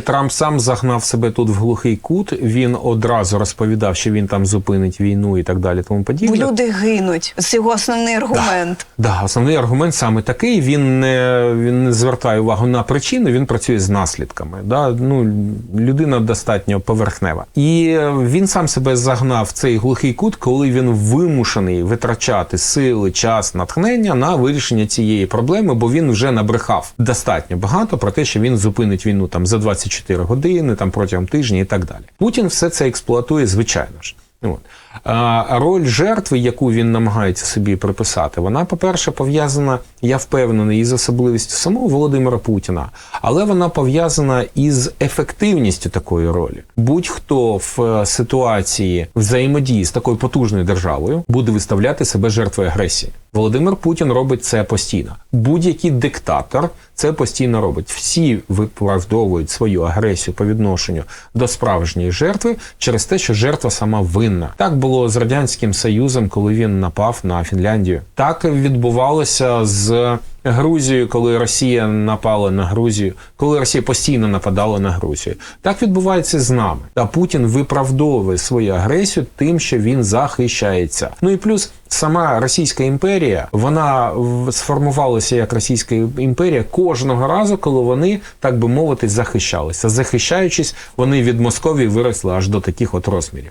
Трамп сам загнав себе тут в глухий кут. Він одразу розповідав, що він там зупинить війну і так далі. Тому подібне. люди гинуть. Це його основний аргумент. Да, основний аргумент саме такий. Він не він не звертає увагу на причину, він працює з наслідками. Да? Ну, людина достатньо поверхнева. І він сам себе загнав в цей глухий кут, коли він вимушений витрачати сили, час, натхнення на вирішення цієї проблеми, бо він вже набрехав достатньо багато про те, що він зупинить війну там за 24 години, там протягом тижня і так далі. Путін все це експлуатує, звичайно ж. От. А роль жертви, яку він намагається собі приписати, вона, по-перше, пов'язана, я впевнений, із особливістю самого Володимира Путіна, але вона пов'язана із ефективністю такої ролі. Будь-хто в е, ситуації взаємодії з такою потужною державою буде виставляти себе жертвою агресії. Володимир Путін робить це постійно. Будь-який диктатор це постійно робить. Всі виправдовують свою агресію по відношенню до справжньої жертви через те, що жертва сама винна. Так було з радянським союзом, коли він напав на Фінляндію. Так відбувалося з Грузією, коли Росія напала на Грузію, коли Росія постійно нападала на Грузію. Так відбувається з нами. А Путін виправдовує свою агресію тим, що він захищається. Ну і плюс сама Російська імперія вона сформувалася як Російська імперія кожного разу, коли вони, так би мовити, захищалися. Захищаючись, вони від Московії виросли аж до таких от розмірів.